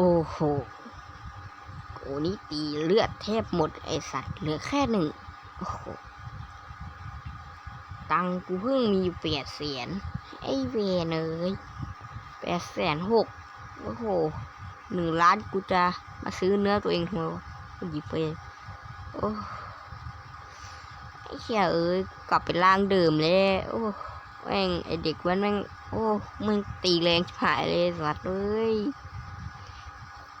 โอ้โหกูนี่ตีเลือดแทบหมดไอสัตว์เหลือแค่หนึ่ง โอ้โห ตังกูเพิ่งมีอยู่แปดแสนไอเวนเอ้ยแปดแสนหกโอ้โหหนึ่งล้านกูจะมาซื้อเนื้อตัวเองทำไมวะหยิบไปโอ้ไอ้เหี้ยเอ้ยกลับไปร่างเดิมเลยโอ้แม่งไอเด็กวันแม่งโอ้มึงตีแรงชิบหายเลยสัตว์เอ้ย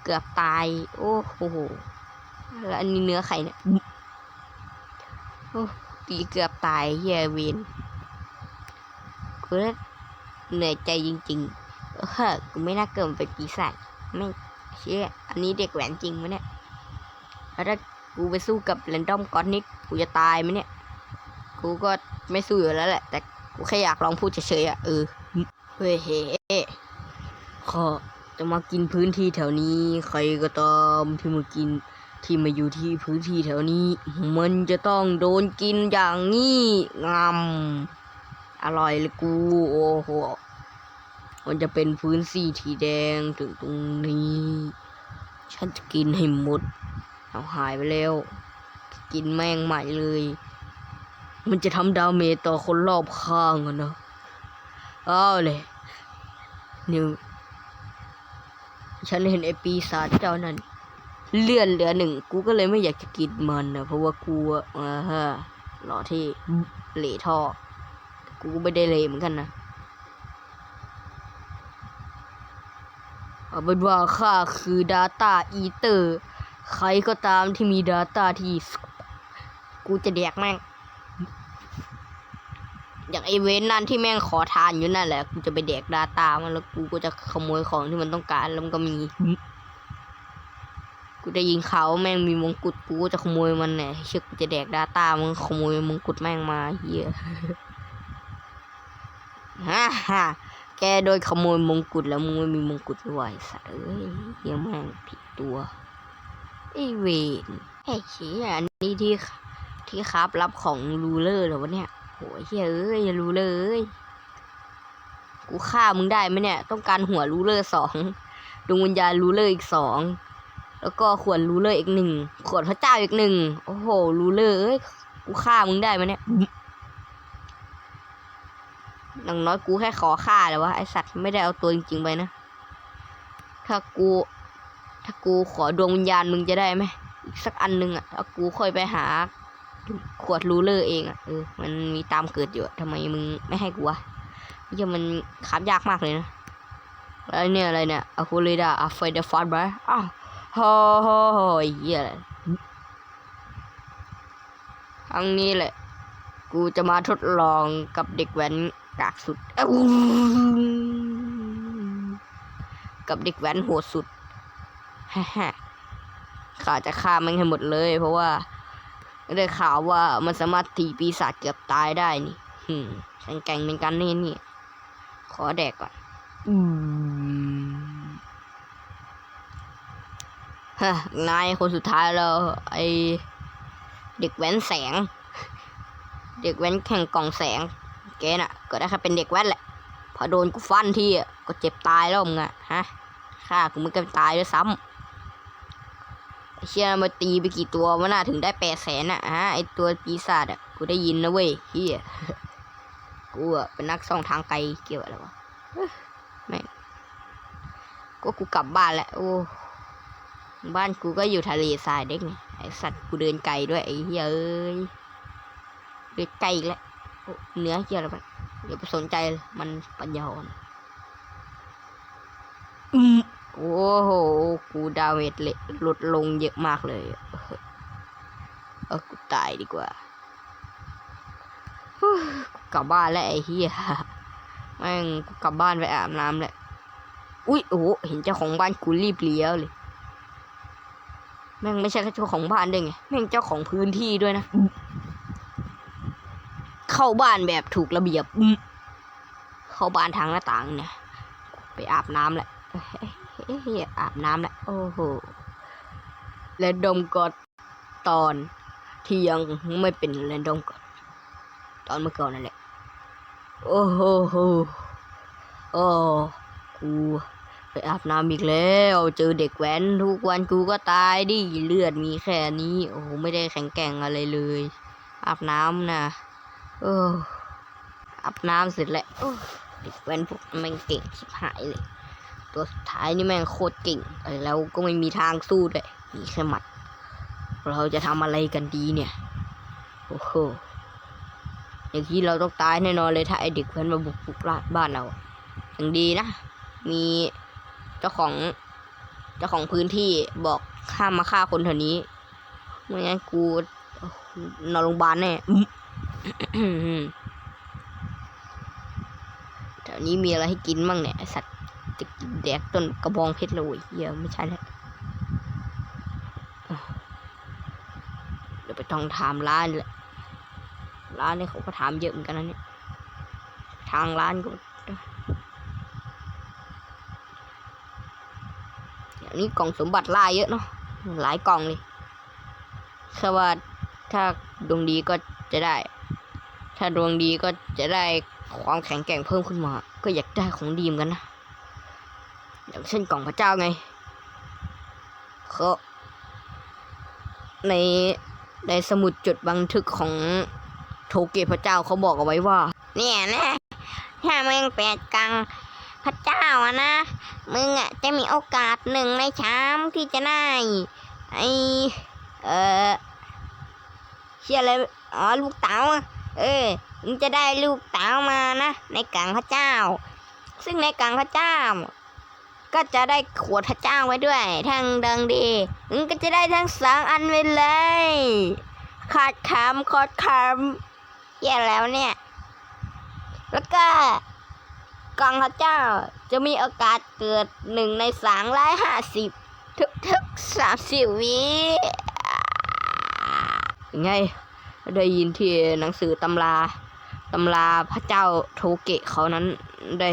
กือบตาย โอ้โหแล้วอันนี้เนื้อไข่เนี่ยโอ้ตีเกือบตายเฮียเวนกูแล้วเหนื่อยใจจริงๆเออกูไม่น่าเกิดมาเป็นปีศาจไม่เชื่ออันนี้เด็กแหวนจริงไหมเนี่ยแล้วถ้ากูไปสู้กับแรนดอมกอนนิกกูจะตายไหมเนี่ย กูก็ไม่สู้อยู่แล้วแหละ แต่กูแค่อยากลองพูดเฉยๆอะเออเฮ้ยเฮ้ขอ จะมากินพื้นที่แถวนี้ ใครก็ตามที่มากินที่มาอยู่ที่พื้นที่แถวนี้ มันจะต้องโดนกินอย่างนี้งำอร่อยเลยกูโอ้โหมันจะเป็นพื้นที่ที่แดงถึงตรงนี้ ฉันจะกินให้หมดเอาหายไปแล้ว กินแม่งใหม่เลย มันจะทำดาเมจต่อคนรอบข้างอะนะเอาเลยนิว ฉันเห็นไอปีศาจเจ้านั้น เลื่อนเหลือหนึ่งกูก็เลยไม่อยากจะกินมันนะเพราะว่ากูอะอ่าฮะหล่อที่เหล่ท่อ กูไม่ได้เหลเหมือนกันนะเอาเป็นว่าข้าคือ Data Eater ใครก็ตามที่มี Data ที่ กูจะแดกแม่ง อย่างไอเวนนั่นที่แม่งขอทานอยู่นั่นแหละกูจะไปแดก Data มันแล้วกูก็จะขโมยของที่มันต้องการแล้วมันก็มี กูได้ยินข่าวว่าแม่งมีมงกุฎกูก็จะขโมยมันเนี่ยเชื่อกูจะแดก Data มึงขโมยมงกุฎแม่งมาเฮียฮ่าฮ่าแกโดยขโมยมงกุฎแล้วมึงไม่มีมงกุฎด้วยสัตว์เอ้ยเฮียแม่งผิดตัวไอเวนไอ้เชี่ยอันนี้ที่ที่ครับรับของรูเลอร์เหรอวะเนี่ย โหยเฮียเอ้ยรู้เลย กูฆ่ามึงได้ไหมเนี่ย ต้องการหัวรูเลอร์สองดวงวิญญาณรูเลอร์อีกสองแล้วก็ขวดรูเลอร์อีกหนึ่งขวดพระเจ้าอีกหนึ่งโอ้โหรูเลอร์เอ้ยกูฆ่ามึงได้ไหมเนี่ยอย่างน้อยกูแค่ขอค่าแต่ว่าไอสัตว์ไม่ได้เอาตัวจริงๆไปนะถ้ากู ถ้ากูขอดวงวิญญาณมึงจะได้ไหมอีกสักอันหนึ่งอะแล้วกูค่อยไปหา ขวดรูเลอร์เองอะเออมันมีตามเกิดอยู่อะทำไมมึงไม่ให้กูวะเหี้ยมันคาบยากมากเลยนะแล้วเนี่ยอะไรเนี่ยอะคูเลดาอะเฟเดฟอร์ดบอ้าวโฮ้โหโหเหี้ยอะไรครั้งนี้แหละ กูจะมาทดลองกับเด็กแว้นกากสุดกับเด็กแว้นโหดสุดฮ่าฮ่าข้าจะฆ่ามันให้หมดเลย เพราะว่า ได้ข่าวว่ามันสามารถตีปีศาจเกือบตายได้นี่หืมแข็งแกร่งเป็นกันนี่นี่ ขอแดกก่อน อืมฮะนายคนสุดท้ายแล้ว ไอเด็กแว้นแสง เด็กแว้นแข่งกล่องแสง แกน่ะ ก็ได้แค่เป็นเด็กแว้นแหละ พอโดนกูฟันทีอะก็เจ็บตายแล้วมึงอะฮะฆ่ากูมันก็ตายด้วยซ้ำไอ้ เชี่ยมาตีไปกี่ตัวมันน่าถึงได้แปดแสนอะฮะไอตัวปีศาจอะกูได้ยินนะเว้ยเฮียกูอะเป็นนักส่องทางไกลเกี่ยวอะไรวะเอ้ยแม่งก็กูกลับบ้านแล้วโอ้บ้านกูก็อยู่ทะเลทรายเด็กไงไอสัตว์กูเดินไกลด้วยไอเฮียเอ้ยเดินไกลอีกแล้วเนื้อเกี่ยวอะไรมันอย่าไปสนใจมันปัญญาอ่อน โอ้โห กูดาเมจเลยลดลงเยอะมากเลย เออกูตายดีกว่ากูกลับบ้านแล้วไอ้เหี้ยแม่งกูกลับบ้านไปอาบน้ำแหละ อุ้ยโอ้โหเห็นเจ้าของบ้านกูรีบเลี้ยวเลย แม่งไม่ใช่แค่เจ้าของบ้านด้วยไง แม่งเจ้าของพื้นที่ด้วยนะ เข้าบ้านแบบถูกระเบียบ เข้าบ้านทางหน้าต่างเนี่ย ไปอาบน้ำแหละ เฮ้ยเฮ้ยเฮ้ยอาบน้ำแหละโอ้โหแรนดอมกดตอนที่ยังไม่เป็นแรนดอมกดตอนเมื่อก่อนนั่นแหละ โอ้โหโหโอ้กูไปอาบน้ำอีกแล้ว เจอเด็กแว้นทุกวันกูก็ตายดิเลือดมีแค่นี้ โอ้โหไม่ได้แข็งแกร่งอะไรเลย อาบน้ำนะเอออาบน้ำเสร็จแล้วเด็กแว้นพวกนั้นเก่งชิบหายเลย ตัวสุดท้ายนี่แม่งโคตรเก่งเออแล้วก็ไม่มีทางสู้เลยมีแค่หมัด เราจะทำอะไรกันดีเนี่ย โอ้โหอย่างที่เราต้องตายแน่นอนเลยถ้าไอเด็กแว้นมาบุกรุกราดบ้านเราอย่างดีนะ มีเจ้าของเจ้าของพื้นที่บอกห้ามมาฆ่าคนแถวนี้ไม่งั้นกูนอนโรงพยาบาลแน่แถวนี้มีอะไรให้กินมั่งเนี่ยสัตว์ จะกินแดกต้นกระบองเพชรเลยเหี้ยไม่ใช่แล้วเดี๋ยวไปต้องถามร้านแหละร้านนี่เขาก็ถามเยอะเหมือนกันนะเนี่ยทางร้านก็อันนี้กล่องสมบัติล่าเยอะเนาะหลายกล่องเลยแค่ว่าถ้าดวงดีก็จะได้ ถ้าดวงดีก็จะได้ความแข็งแกร่งเพิ่มขึ้นมา ก็อยากได้ของดีมกันนะ อย่างเช่นกล่องพระเจ้าไงเขาในในสมุดจดบันทึกของโทเกะพระเจ้าเขาบอกเอาไว้ว่า เนี่ยนะถ้ามึงแปดกังพระเจ้าอะนะ มึงอะจะมีโอกาสหนึ่งในชามที่จะได้ไอเออเชื่ออะไรอ๋อลูกเต๋าเออมึงจะได้ลูกเต๋ามานะ ในกังพระเจ้า ซึ่งในกังพระเจ้า ก็จะได้ขวดพระเจ้าไว้ด้วยทั้งดังดีมึงก็จะได้ทั้งสองอันไปเลยขาดคำขาดคำแย่แล้วเนี่ย แล้วก็กองพระเจ้าจะมีโอกาสเกิดหนึ่งในสามร้อยห้าสิบทุกทุกสามสิบวิไง ได้ยินที่หนังสือตำราตำราพระเจ้าโทเกะเขานั้นได้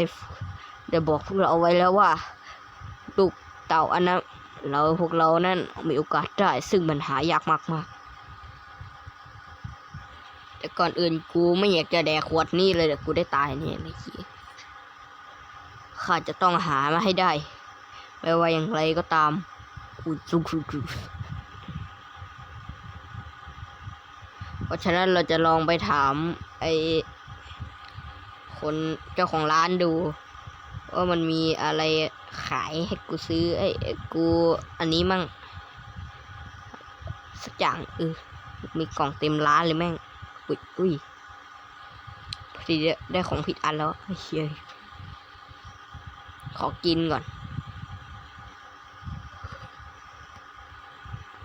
ได้บอกพวกเราเอาไว้แล้วว่า ลูกเต่าอันนั้นเราพวกเรานั้นมีโอกาสได้ซึ่งมันหายากมากมากๆแต่ก่อนอื่นกูไม่อยากจะแดกขวดนี่เลยเดี๋ยวกูได้ตายแน่เลยเหี้ยข้าจะต้องหามาให้ได้ ไม่ว่าอย่างไรก็ตามอุยจุกจุกจุกเพราะฉะนั้นเราจะลองไปถามไอ้คนเจ้าของร้านดู ว่ามันมีอะไรขายให้กูซื้อไอ้กูอันนี้มั่ง สักอย่างเออมีกล่องเต็มร้านเลยแม่ง อุ้ยอุ้ยพอดีได้ของผิดอันแล้วเฮ้ยขอกินก่อน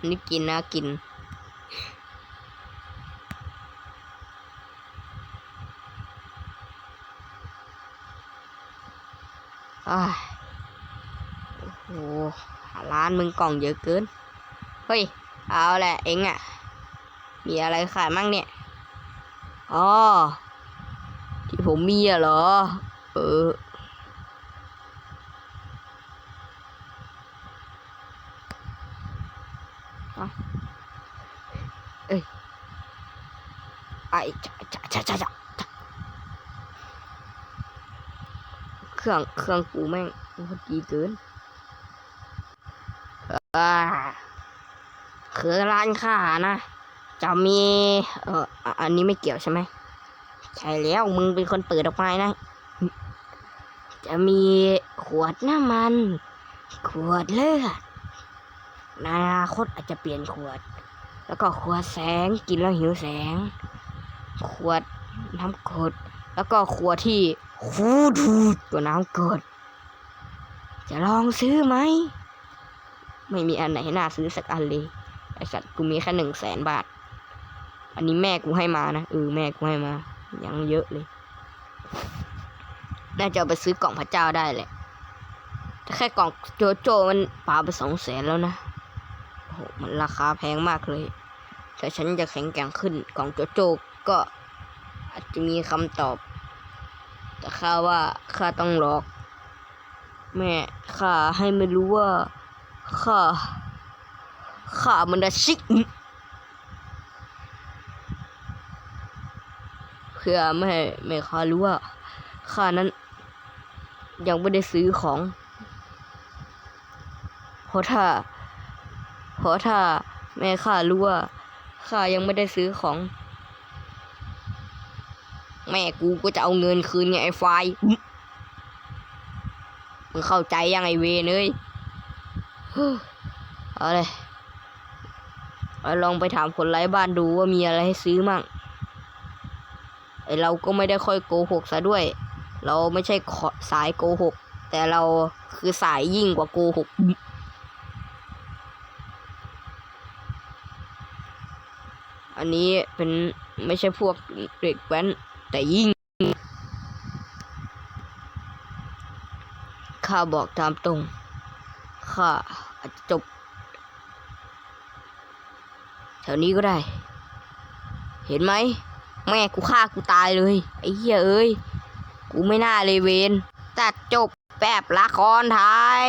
นนี้กินนะกิน อ้าย โอ้โหร้านมึงกล่องเยอะเกิน เฮ้ย เอาแหละเอ็งอะมีอะไรขายมั่งเนี่ย อ๋อ ที่ผมมีอะเหรอ เออไอ้จ้จ้าจ้าจ้าจ้า เครื่องเครื่องกูแม่งโคตรดีเกินอ่าคือร้านค้านะจะมีเอ่ออันนี้ไม่เกี่ยวใช่ไหมใช่แล้วมึงเป็นคนเปิดออกมานะ จะมีขวดน้ำมัน ขวดเลือดในอนาคตอาจจะเปลี่ยนขวด แล้วก็ขวดแสงกินแล้วหิวแสง ขวดน้ำกรดแล้วก็ขวดที่ คูดูดตัวน้ำกรดจะลองซื้อไหม ไม่มีอันไหนน่าซื้อสักอันเลย ไอสัตว์กูมีแค่หนึ่งแสนบาท อันนี้แม่กูให้มานะเออแม่กูให้มา ยังเยอะเลย น่าจะไปซื้อกล่องพระเจ้าได้แหละแต่แค่กล่องโจโจมันปาไปสองแสนแล้วนะโอ้โหมันราคาแพงมากเลยถ้าฉันจะแข็งแกร่งขึ้นกล่องโจโจก็อาจจะมีคำตอบ แต่ข้าว่าข้าต้องหลอก แม่ข้าให้ไม่รู้ว่าข้าข้ามันจะชิกเพื่อไม่ให้ไม่ข้ารู้ว่าข้านั้น ยังไม่ได้ซื้อของเพราะถ้าเพราะถ้าแม่ข้ารู้ว่าข้ายังไม่ได้ซื้อของ แม่กูก็จะเอาเงินคืนไงไอ้ไฟล์อุ๊ยมึงเข้าใจยังไงเวนเอ้ยเฮ้อเอาเลยเอาลองไปถามคนไร้บ้านดูว่ามีอะไรให้ซื้อมั่งไอเราก็ไม่ได้ค่อยโกหกซะด้วย เราไม่ใช่ขอสายโกหก แต่เราคือสายยิ่งกว่าโกหกอันนี้เป็นไม่ใช่พวกเด็กแว้น แต่ยิ่งข้าบอกตามตรงข้าอาจจะจบแถวนี้ก็ได้ เห็นไหม แม่กูฆ่ากูตายเลย ไอ้เหี้ยเอ้ย กูไม่น่าเลยเวนตัดจบแบบละครไทย